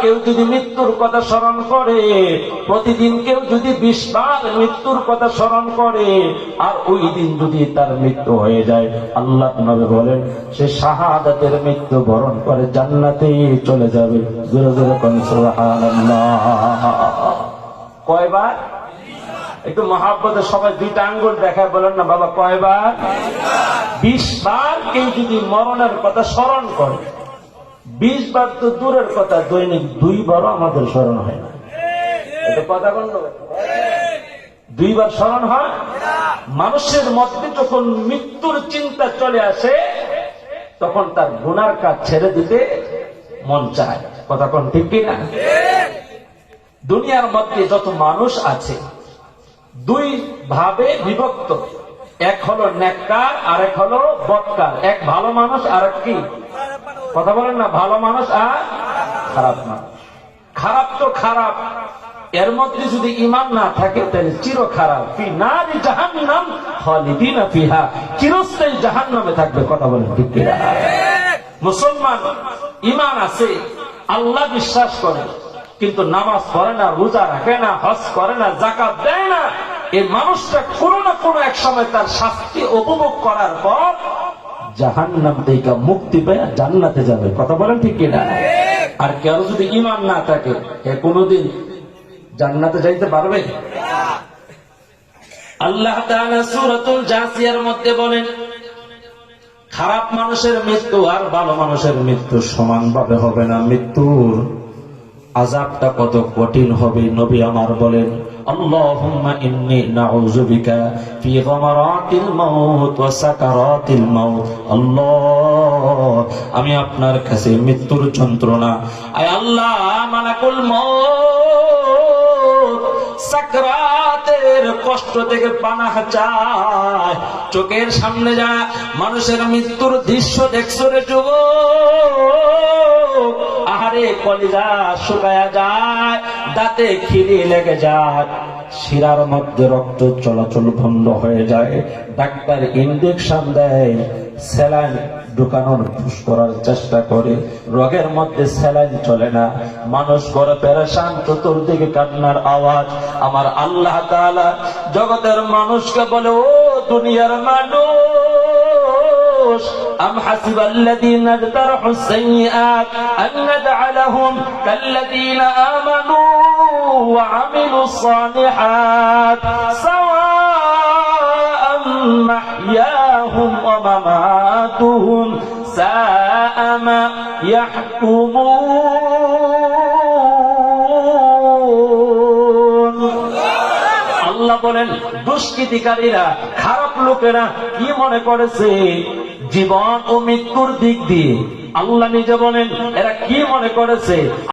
কেউ যদি মৃত্যুর কথা স্মরণ করে, প্রতিদিন কেউ যদি বিশ বার মৃত্যুর কথা স্মরণ করে, আর ওই দিন যদি তার মৃত্যু হয়ে যায়, আল্লাহ নবী বলেন, সে শাহাদাতের মৃত্যু বরণ করে জান্নাতেই চলে যাবে। জোরে জোরে কয়বার? একটু মহাব্বতে সবাই দুইটা আঙ্গুল দেখায় বলেন না, বাবা, কয়বার? বিশ বার কেউ যদি মরণের কথা স্মরণ করে। বিশ বার তো দূরের কথা, দৈনিক দুইবারও আমাদের স্মরণ হয় না। এটা কথা বন্ধ দুইবার স্মরণ হয়, মানুষের মধ্যে যখন মৃত্যুর চিন্তা চলে আসে, তখন তার গুনার কাজ ছেড়ে দিতে মন চায়। কথা কোন ঠিক কিনা? দুনিয়ার মধ্যে যত মানুষ আছে, দুই ভাবে বিভক্ত। এক হলো নেককার আর এক হলো বৎকার। এক ভালো মানুষ আর এক কি? কথা বলেন না, ভালো মানুষ আর খারাপ মানুষ। খারাপ তো খারাপ, এর মধ্যে যদি ইমান না থাকে, তাহলে চির খারাপ। নারি জাহান্নাম খালিদিনা ফিহা, চিরস্থায়ী জাহান্নামে থাকবে, কথা বলেন মুসলমান ইমান আছে, আল্লাহ বিশ্বাস করে, কিন্তু নামাজ পড়ে না, রোজা রাখে না, হজ করে না জাকাত দেয় না। এই মানুষটা কোনো না কোনো এক সময় তার শাস্তি উপভোগ করার পর জাহান্নাম থেকে মুক্তি পেয়ে জান্নাতে যাবে। কথা বলেন ঠিক কিনা? আর কেউ যদি ইমান না থাকে, এ কোনোদিন জান্নাতে যাইতে পারবে? আল্লাহ সূরাতুল জাসিয়ার মধ্যে বলেন, খারাপ মানুষের মৃত্যু আর ভালো মানুষের মৃত্যু সমানভাবে হবে না। মৃত্যুর আজাবটা কত কঠিন হবে, নবী আমার বলেন। আল্লাহুম্মা إني نعوذ بك في غمرات الموت وسكرات الموت الله আমি আপনার কাছে মৃত্যুর যন্ত্রণা। আয় আল্লাহ, মালাকুল মউত। সাকরাতের কষ্ট থেকে পানা চায়। চোখের সামনে যা মানুষের মৃত্যুর দৃশ্য দেখছ রে যুব আহারে কলিজা শুকায়া যায়, দাঁতে খিরি লেগে যায়। শিরার মধ্যে রক্ত চলাচল বন্ধ হয়ে যায় ডাক্তার ইঞ্জেকশন দেয় স্যালাইন ঢুকানোর ফুস করার চেষ্টা করে রোগের মধ্যে স্যালাইন চলে না মানুষ করে পেরেশান চতুর্দিকে কান্নার আওয়াজ আমার আল্লাহ তাআলা জগতের মানুষকে বলে ও দুনিয়ার মানুষ أم حسب الذين اجترحوا السيئات أن نجعلهم كالذين آمنوا وعملوا الصالحات سواء محياهم ومماتهم ساء ما يحكمون আল্লাহ বলেন দুষ্কৃতিকারীরা খারাপ লোকেরা কি মনে করেছে জীবন ও মৃত্যুর দিক দিয়ে আল্লাহ নিজে বলেন এরা কি মনে করেছে